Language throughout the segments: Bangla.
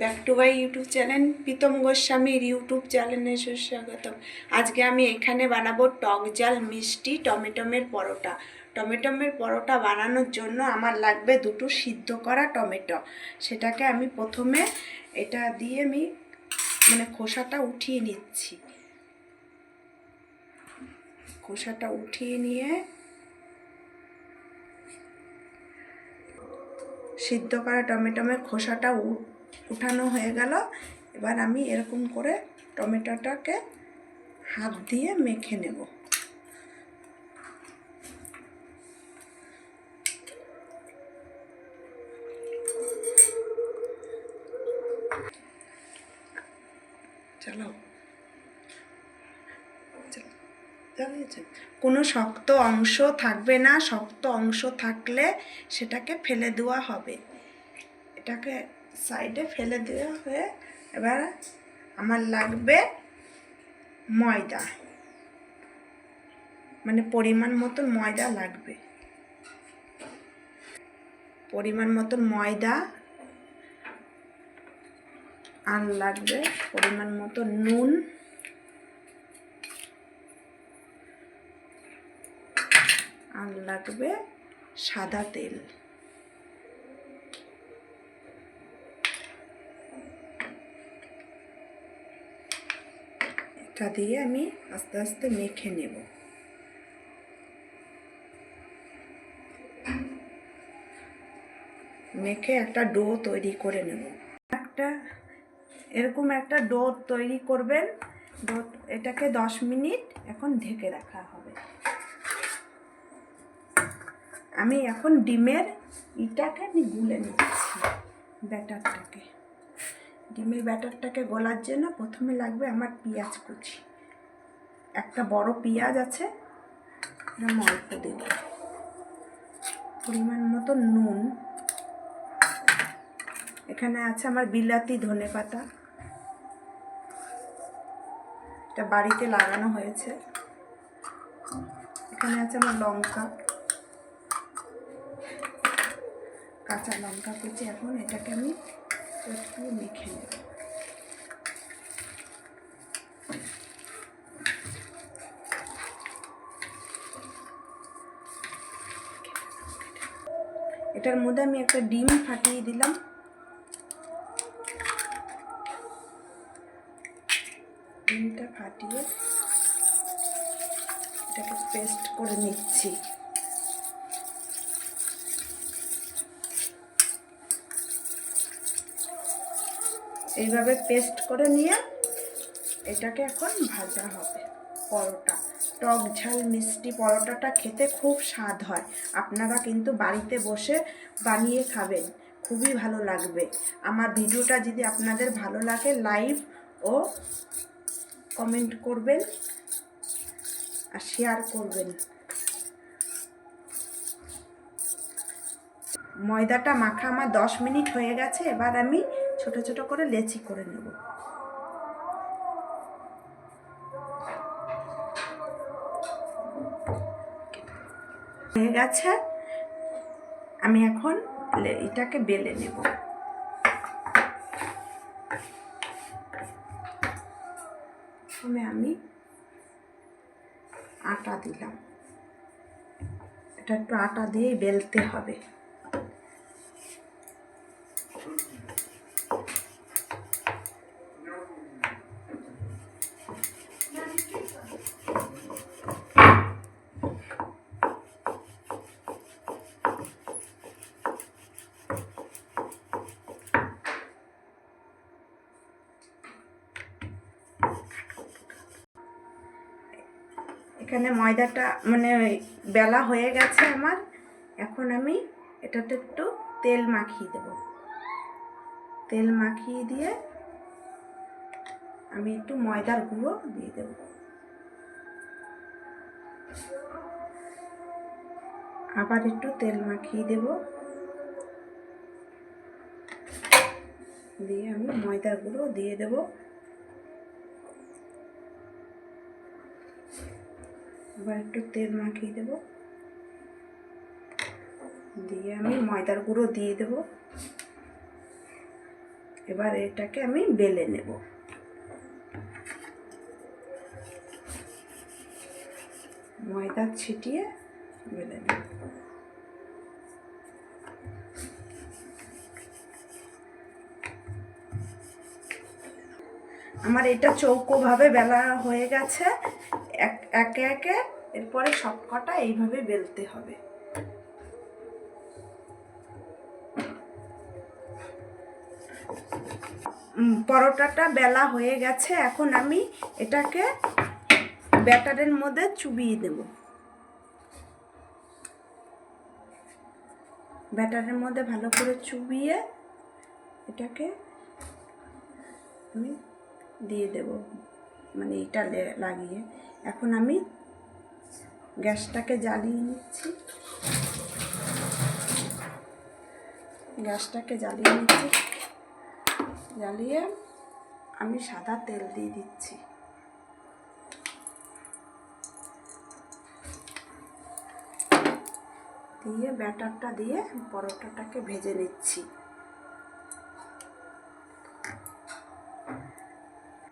Back to my YouTube channel Pritam গোস্বামীর ইউটিউব চ্যানেলে সুস্বাগতম। আজকে আমি এখানে বানাবো টক জাল মিষ্টি টমেটোমের পরোটা। টমেটোমের পরোটা বানানোর জন্য আমার লাগবে দুটো সিদ্ধ করা টমেটো। সেটাকে আমি প্রথমে এটা দিয়ে আমি মানে খোসাটা উঠিয়ে নিচ্ছি। খোসাটা উঠিয়ে নিয়ে সিদ্ধ করা টমেটোমের খোসাটা উঠানো হয়ে গেল। এবার আমি এরকম করে টমেটোটাকে হাত দিয়ে মেখে নেব। চলো। কোনো শক্ত অংশ থাকবে না, শক্ত অংশ থাকলে সেটাকে ফেলে দেওয়া হবে। এটাকে সাইডে ফেলে দেওয়া হয়ে এবার আমার লাগবে ময়দা। মানে পরিমাণ মতন ময়দা লাগবে। পরিমাণ মতন ময়দা আর লাগবে পরিমাণ মতো নুন। আর লাগবে সাদা তেল। এটা দিয়ে আমি আস্তে আস্তে মেখে নেব। মেখে একটা ডো তৈরি করে নেব। একটা, এরকম একটা ডো তৈরি করবেন। ডো, এটাকে দশ মিনিট এখন ঢেকে রাখা হবে। আমি এখন ডিমের ইটাকে আমি গুলে নিচ্ছি ব্যাটারটাকে। ডিমের ব্যাটারটাকে গলার জন্য প্রথমে লাগবে আমার পেঁয়াজ কুচি। একটা বড় পেঁয়াজ আছে এরকম অল্প দেব। পরিমাণ মতো নুন। এখানে আছে আমার বিলাতি ধনে পাতা। এটা বাড়িতে লাগানো হয়েছে। এখানে আছে আমার লঙ্কা। কাঁচা লঙ্কা কুচি। এখন এটাকে আমি এটার মধ্যে আমি একটা ডিম ফাটিয়ে দিলাম। ডিমটা ফাটিয়ে এটাকে পেস্ট করে নিচ্ছি। এইভাবে পেস্ট করে নিয়ে এটাকে এখন ভাজা হবে পরোটা। টক ঝাল মিষ্টি পরোটাটা খেতে খুব স্বাদ হয়। আপনারা কিন্তু বাড়িতে বসে বানিয়ে খাবেন, খুবই ভালো লাগবে। আমার ভিডিওটা যদি আপনাদের ভালো লাগে লাইভ ও কমেন্ট করবেন আর শেয়ার করবেন। ময়দাটা মাখা আমার দশ মিনিট হয়ে গেছে, এবার আমি ছোট ছোট করে লেচি করে নেব। হয়ে গেছে। আমি এখন এটাকে বেলে নেব। প্রথমে আমি আটা দিলাম। এটা একটু আটা দিয়ে বেলতে হবে। এখানে ময়দাটা মানে বেলা হয়ে গেছে আমার। এখন আমি এটাতে একটু তেল মাখিয়ে দেব। তেল মাখিয়ে দিয়ে আমি একটু ময়দার গুঁড়ো দিয়ে দেব। আবার একটু তেল মাখিয়ে দেব। দিয়ে আমি ময়দার গুঁড়ো দিয়ে দেবো। আবার একটু তেল মাখিয়ে দেব। দিয়ে আমি ময়দার গুঁড়ো দিয়ে দেব। এবার এটাকে আমি বেলে নেব। ময়দা ছিটিয়ে বেলে নেব। আমার এটা চৌকোভাবে বেলা হয়ে গেছে। এক একে এরপরে সবকটা এইভাবে বেলতে হবে। পরোটাটা বেলা হয়ে গেছে, এখন আমি এটাকে ব্যাটারের মধ্যে চুবিয়ে দেব। ব্যাটারের মধ্যে ভালো করে চুবিয়ে এটাকে আমি দিয়ে দেব। মানে এটা লাগিয়ে। এখন আমি গ্যাসটাকে জ্বালিয়ে নিচ্ছি। গ্যাসটাকে জ্বালিয়ে নিচ্ছি। জ্বালিয়ে আমি সাদা তেল দিয়ে দিচ্ছি। দিয়ে ব্যাটারটা দিয়ে পরোটাটাকে ভেজে নিচ্ছি।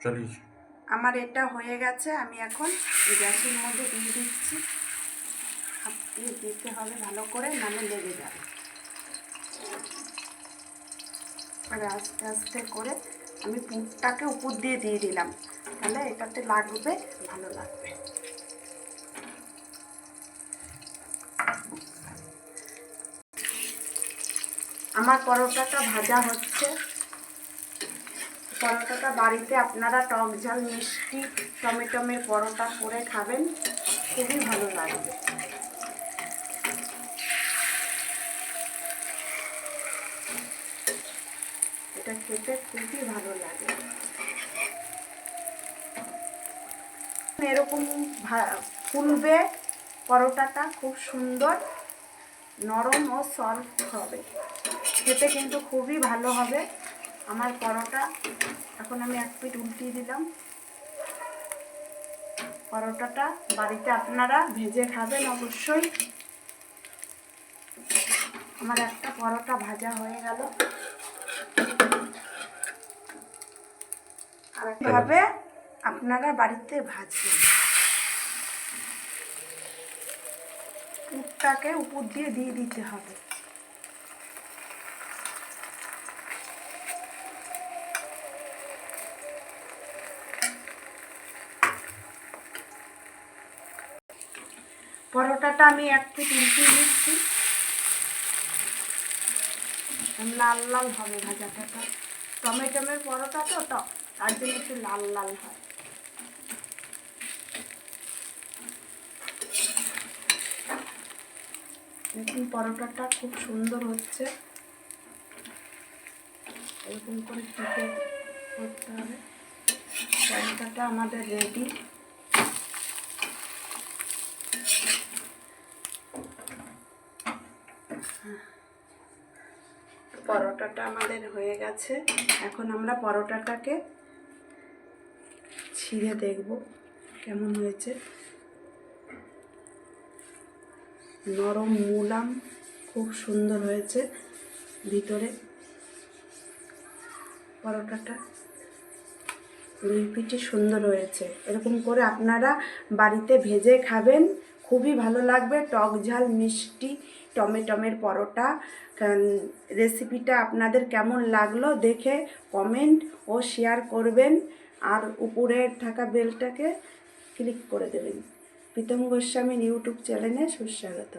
চালিশ আমার এটা হয়ে গেছে, আমি এখন গ্যাসের মধ্যে দিয়ে দিচ্ছি। দিয়ে দিতে হবে ভালো করে নামে লেগে যাবে। আস্তে আস্তে করে আমি পুরটাকে উপর দিয়ে দিয়ে দিলাম। তাহলে এটাতে লাগবে, ভালো লাগবে। আমার পরোটাটা ভাজা হচ্ছে। পরোটাটা বাড়িতে আপনারা টক ঝাল, মিষ্টি, টমেটোমের পরোটা করে খাবেন। খুবই ভালো লাগবে। এটা খেতে খুবই ভালো লাগে। এরকম ফুলবে, পরোটাটা খুব সুন্দর, নরম ও সফট হবে। খেতে কিন্তু খুবই ভালো হবে। আমার পরোটা। এখন আমি এক পিঠ উল্টিয়ে দিলাম। পরোটাটা বাড়িতে আপনারা ভেজে খাবেন অবশ্যই। আমার একটা পরোটা ভাজা হয়ে গেল। আর ভাবে আপনারা বাড়িতে ভাজবেন। পুরটাকে উপর দিয়ে দিয়ে দিতে হবে। পরোটাটা আমি এক পিঠ উল্টিয়ে নিচ্ছি। লাল লাল হবে ভাজাটাটা টমেটোমের পরোটা তো তো তার জন্য একটু লাল লাল হয়। দেখুন পরোটাটা খুব সুন্দর হচ্ছে। এরকম করে টিপে করতে হবে। পরোটাটা আমাদের রেডি পরোটাটা আমাদের হয়ে গেছে। এখন আমরা পরোটাটাকে ছিঁড়ে দেখব কেমন হয়েছে। নরম মুলাম, খুব সুন্দর হয়েছে ভিতরে। পরোটাটা দুই পিঠই সুন্দর হয়েছে। এরকম করে আপনারা বাড়িতে ভেজে খাবেন। খুবই ভালো লাগবে। টক ঝাল, মিষ্টি, টমেটমের পরোটা রেসিপিটা আপনাদের কেমন লাগল দেখে কমেন্ট ও শেয়ার করবেন। আর উপরে থাকা বেলটাকে ক্লিক করে দেবেন। প্রীতম গোস্বামীর ইউটিউব চ্যানেলে সুস্বাগত